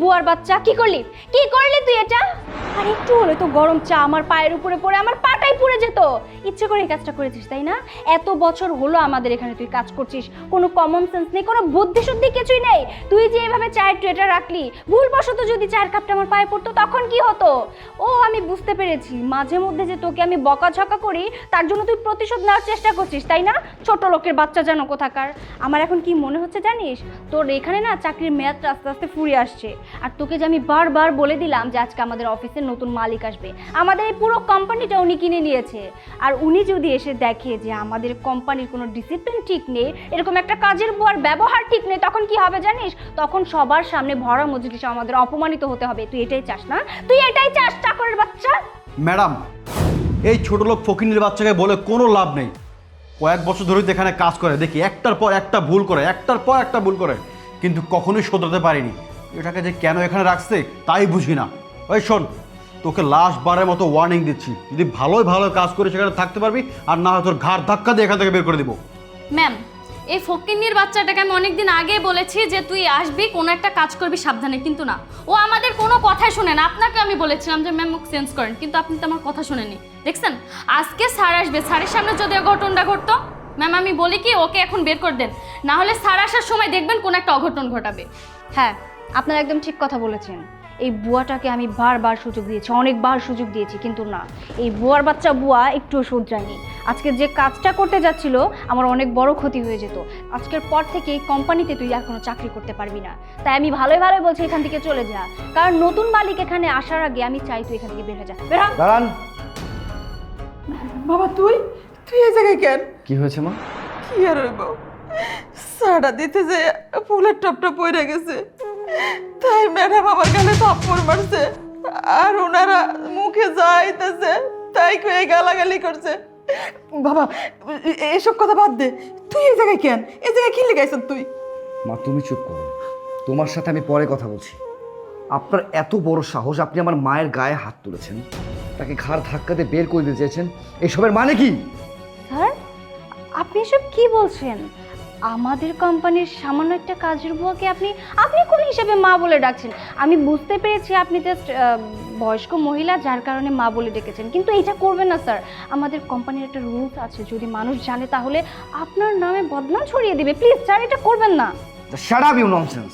বুয়ার বাচ্চা কি করলি? কি করলি তুই এটা? আর একটু হলে, তো গরম চা আমার পায়ের উপরে পড়ে, আমার পাটাই পুড়ে যেত। ইচ্ছে করে এই কাজটা করেছিস, তাই না? এত বছর হলো আমাদের এখানে তুই কাজ করছিস, কোনো কমন সেন্স নেই, কোনো বুদ্ধি শুদ্ধি কিছুই নেই। তুই যে এভাবে চায়ের ট্রেটা রাখলি, ভুলবশত যদি চায়ের কাপটা আমার পায়ে পড়তো, তখন কি হতো? ও, আমি বুঝতে পেরেছি, মাঝে মধ্যে যে তোকে আমি বকাঝকা করি, তার জন্য তুই প্রতিশোধ নেওয়ার চেষ্টা করছিস, তাই না? ছোট লোকের বাচ্চা যেন কোথাকার। আমার এখন কি মনে হচ্ছে জানিস? তোর এখানে না চাকরির মেয়াদটা আস্তে আস্তে ফুরিয়ে আসছে। আর তোকে যে আমি বারবার বলে দিলাম যে আজকে আমাদের অফিসের নতুন মালিক আসবে। আমাদের এই পুরো কোম্পানিটা উনি কিনে নিয়েছে। আর উনি যদি এসে দেখে যে আমাদের কোম্পানির কোনো ডিসিপ্লিন ঠিক নেই, এরকম একটা কাজের বুয়ার ব্যবহার ঠিক নেই, তখন কি হবে জানিস? তখন সবার সামনে ভরা মজলিসে আমাদের অপমানিত হতে হবে। তুই এটাই চাস না? তুই এটাই চাস, চাকরের বাচ্চা? ম্যাডাম, এই ছোট লোক ফকিনের বাচ্চাকে বলে কোনো লাভ নেই। কয়েক বছর ধরে এখানে কাজ করে। দেখি, একটার পর একটা ভুল করে, একটার পর একটা ভুল করে। কিন্তু কখনোই শোধরাতে পারিনি। এটাকে যে কেন এখানে রাখছে, তাই বুঝি না। ওই শোন তোকে লাস্ট বারের মতো ওয়ার্নিং দিচ্ছি। যদি ভালোই ভালো কাজ করে সেখানে থাকতে পারবি, আর না তোর ঘাড় ধাক্কা দিয়ে এখান থেকে বের করে দিব। ম্যাম এই ফকিন্নির বাচ্চাটাকে আমি অনেকদিন আগে বলেছি যে তুই আসবি, কোনো একটা কাজ করবি সাবধানে, কিন্তু না। ও আমাদের কোনো কথাই শোনে না। আপনাকে আমি বলেছিলাম যে ম্যাম মুখ চেঞ্জ করেন। কিন্তু আপনি তো আমার কথা শুনেনি দেখছেন? আজকে স্যার আসবে। স্যারের সামনে যদি এই ঘটনটা ঘটতো ম্যাম আমি বলি কি, ওকে এখন বের করে দেন। না হলে স্যার আসার সময় দেখবেন কোনো একটা অঘটন ঘটাবে। হ্যাঁ আপনারা একদম ঠিক কথা বলেছেন। এই বুয়াটাকে আমি বারবার সুযোগ দিয়েছি অনেকবার সুযোগ দিয়েছি কিন্তু না। এই বুয়ার বাচ্চা বুয়া একটুও শুধরায়নি। আজকে যে কাজটা করতে যাচ্ছিল আমার অনেক বড় ক্ষতি হয়ে যেত। আজকের পর থেকে এই কোম্পানিতে তুই আর কোনো চাকরি করতে পারবি না। তাই আমি ভালোই ভালোই বলছি এখান থেকে চলে যা। কারণ নতুন মালিক এখানে আসার আগে আমি চাই তুই এখান থেকে বের হয়ে যা। বের দাঁড়ান। বাবা তুই? তুই এই জায়গায় কেন? কি হয়েছে মা? কি আর হইব? সাড়া দিতে যে ফুলের টপটা পড়ে গেছে। তাই ম্যাডাম আমার গালে থাপ্পড় মারছে। আর ওনারা মুখে যাইতেছে তাই কয়ে গালাগালি করছে। বাবা এসব কথা বাদ দে। তুই এই জায়গায় কেন? এই জায়গায় কি লেগাইছ তুই? মা তুমি চুপ করো। তোমার সাথে আমি পরে কথা বলছি। আপনার এত বড় সাহস আপনি আমার মায়ের গায়ে হাত তুলেছেন। তাকে ঘাড় ধাক্কাতে বের করে দিতে চেয়েছেন। এসবের মানে কি? স্যার আপনি এসব কি বলছেন? আমাদের কোম্পানির সামান্য একটা কাজের বুয়াকে আপনি আপনি কোন হিসেবে মা বলে ডাকছেন? আমি বুঝতে পেরেছি আপনি জাস্ট বয়স্ক মহিলা, যার কারণে মা বলে ডেকেছেন। কিন্তু এটা করবেন না স্যার আমাদের কোম্পানির একটা রুলস আছে। যদি মানুষ জানে, তাহলে আপনার নামে বদনাম ছড়িয়ে দিবে। প্লিজ স্যার এটা করবেন না। আপ ইউ ননসেন্স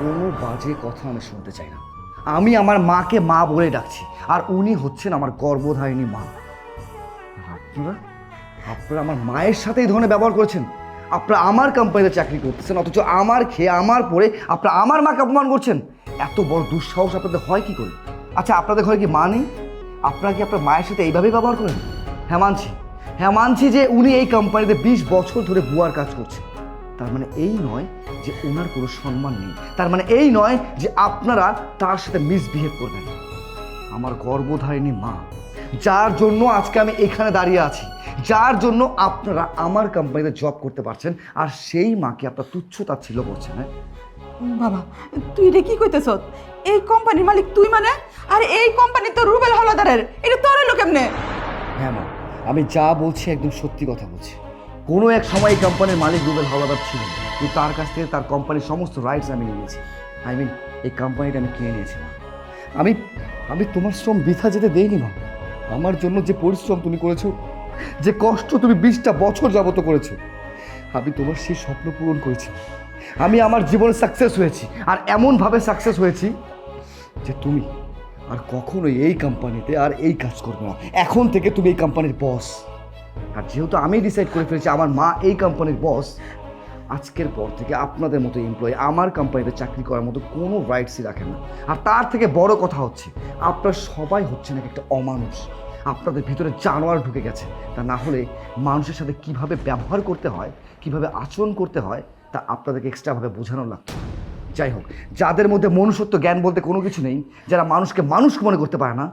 কোনো বাজে কথা আমি শুনতে চাই না। আমি আমার মাকে মা বলে ডাকছি, আর উনি হচ্ছেন আমার গর্ভধারিণী মা। আপনারা? আপনারা আমার মায়ের সাথে এই ধরনের ব্যবহার করেছেন। আপনারা আমার কোম্পানিতে চাকরি করতেছেন, অথচ আমার খেয়ে, আমার পরে আপনারা আমার মাকে অপমান করছেন। এত বড় দুঃসাহস আপনাদের হয় কি করে? আচ্ছা আপনাদের ঘরে কি মা নেই? আপনারা কি আপনার মায়ের সাথে এইভাবেই ব্যবহার করেন? হ্যাঁ মানছি। হ্যাঁ মানছি যে উনি এই কোম্পানিতে বিশ বছর ধরে বুয়ার কাজ করছেন তার মানে এই নয় যে ওনার কোনো সম্মান নেই। তার মানে এই নয় যে আপনারা তার সাথে মিসবিহেভ করবেন। আমার গর্ভধারিণী মা, যার জন্য আজকে আমি এখানে দাঁড়িয়ে আছি যার জন্য আপনারা আমার কোম্পানিতে জব করতে পারছেন আর সেই মাকে আপনার তুচ্ছ তাচ্ছিল্য করছেন হ্যাঁ? বাবা তুই এটা কি কইতেছ? এই কোম্পানির মালিক তুই মানে? আর এই কোম্পানি তো রুবেল হলাদারের। এটা তোর হলো কেমনে? হ্যাঁ মা আমি যা বলছি একদম সত্যি কথা বলছি। কোনো এক সময় এই কোম্পানির মালিক রুবেল হাওলাদার ছিল কিন্তু তার কাছ থেকে তার কোম্পানির সমস্ত রাইটস আমি নিয়েছি। আই মিন এই কোম্পানিটা আমি কিনে নিয়েছি মা। আমি আমি তোমার শ্রম বৃথা যেতে দেইনি মা। আমার জন্য যে পরিশ্রম তুমি করেছ যে কষ্ট তুমি বিশটা বছর যাবত করেছ, আমি তোমার সেই স্বপ্ন পূরণ করেছি। আমি আমার জীবনে সাকসেস হয়েছি, আর এমনভাবে সাকসেস হয়েছি যে তুমি আর কখনোই এই কোম্পানিতে আর এই কাজ করবে না। এখন থেকে তুমি এই কোম্পানির বস আর যেহেতু আমি ডিসাইড করে ফেলেছি, আমার মা এই কোম্পানির বস আজকের পর থেকে আপনাদের মতো এমপ্লয়ি আমার কোম্পানিতে চাকরি করার মতো কোনো রাইটসই রাখেন না। আর তার থেকে বড় কথা হচ্ছে, আপনারা সবাই হচ্ছেন এক একটা অমানুষ। আপনাদের ভিতরে জানোয়ার ঢুকে গেছে। তা না হলে মানুষের সাথে কীভাবে ব্যবহার করতে হয়, কীভাবে আচরণ করতে হয়, তা আপনাদেরকে এক্সট্রাভাবে বোঝানো লাগতো যাই হোক, যাদের মধ্যে মনুষ্যত্ব জ্ঞান বলতে কোনো কিছু নেই, যারা মানুষকে মানুষ মনে করতে পারে না,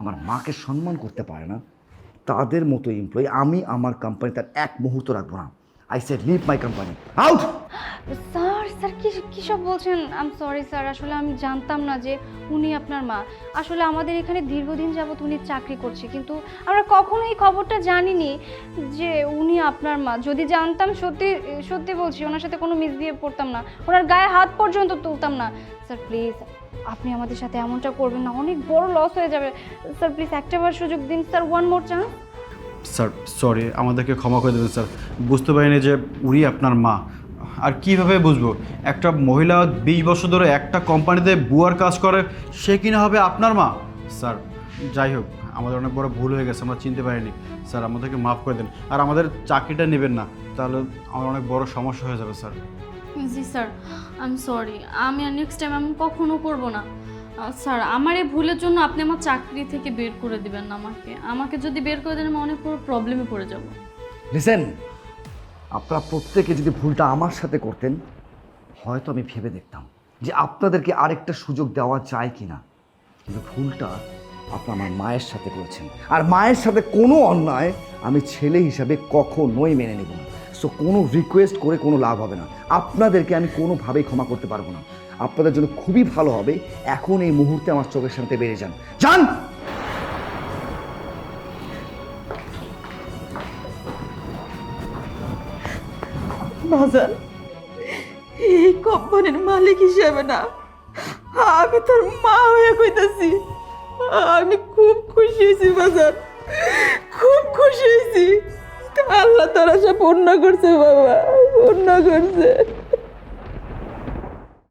আমার মাকে সম্মান করতে পারে না, তাদের মতো এমপ্লয়ি আমি আমার কোম্পানি তার এক মুহূর্ত রাখব না। I said leave my company out sir, কি কী সব বলছেন? আম সরি স্যার, আসলে আমি জানতাম না যে উনি আপনার মা। আসলে আমাদের এখানে দীর্ঘদিন যাবৎ উনি চাকরি করছে, কিন্তু আমরা কখনো এই খবরটা জানিনি যে উনি আপনার মা। যদি জানতাম, সত্যি সত্যি বলছি, ওনার সাথে কোনো মিস মিসবিহেভ করতাম না। ওনার গায়ে হাত পর্যন্ত তুলতাম না। স্যার প্লিজ আপনি আমাদের সাথে এমনটা করবেন না। অনেক বড় লস হয়ে যাবে। স্যার প্লিজ একটাবার সুযোগ দিন। Sir one more chance sir sorry আমাদেরকে ক্ষমা করে দেবেন, স্যার। বুঝতে পারিনি যে উনি আপনার মা। আর কীভাবে বুঝব? একটা মহিলা বিশ বছর ধরে একটা কোম্পানিতে বুয়ার কাজ করে সে কিনা হবে আপনার মা? স্যার যাই হোক আমাদের অনেক বড় ভুল হয়ে গেছে আমরা চিনতে পারিনি। স্যার আমাদেরকে মাফ করে দেন। আর আমাদের চাকরিটা নেবেন না তাহলে আমার অনেক বড় সমস্যা হয়ে যাবে sir. G sir I am sorry আমি আর নেক্সট টাইম আমি কখনো করব না। স্যার আমার এই ভুলের জন্য আপনি আমার চাকরি থেকে বের করে দিবেন না আমাকে। আমাকে যদি বের করে দেন আমি অনেক বড় প্রবলেমে পড়ে যাব। লিসেন আপনারা প্রত্যেকে যদি ভুলটা আমার সাথে করতেন, হয়তো আমি ভেবে দেখতাম যে আপনাদেরকে আরেকটা সুযোগ দেওয়া যায় কি না কিন্তু ভুলটা আপনি আমার মায়ের সাথে করেছেন। আর মায়ের সাথে কোনো অন্যায় আমি ছেলে হিসাবে কখনোই মেনে নেব না। সো কোনো রিকোয়েস্ট করে কোনো লাভ হবে না। আপনাদেরকে আমি কোনোভাবেই ক্ষমা করতে পারব না। আপনাদের জন্য খুবই ভালো হবে। এখন এই মুহূর্তে আমার চোখের সামনে বেড়ে যান। যান! বাজার এই কোম্পানির মালিক হিসেবে না, আমি তোর মা হয়ে কইতাছি। আমি খুব খুশি হয়েছি বাজার খুব খুশি হয়েছি। আল্লাহ তোর আশা পূর্ণ করছে, বাবা, পূর্ণ করছে।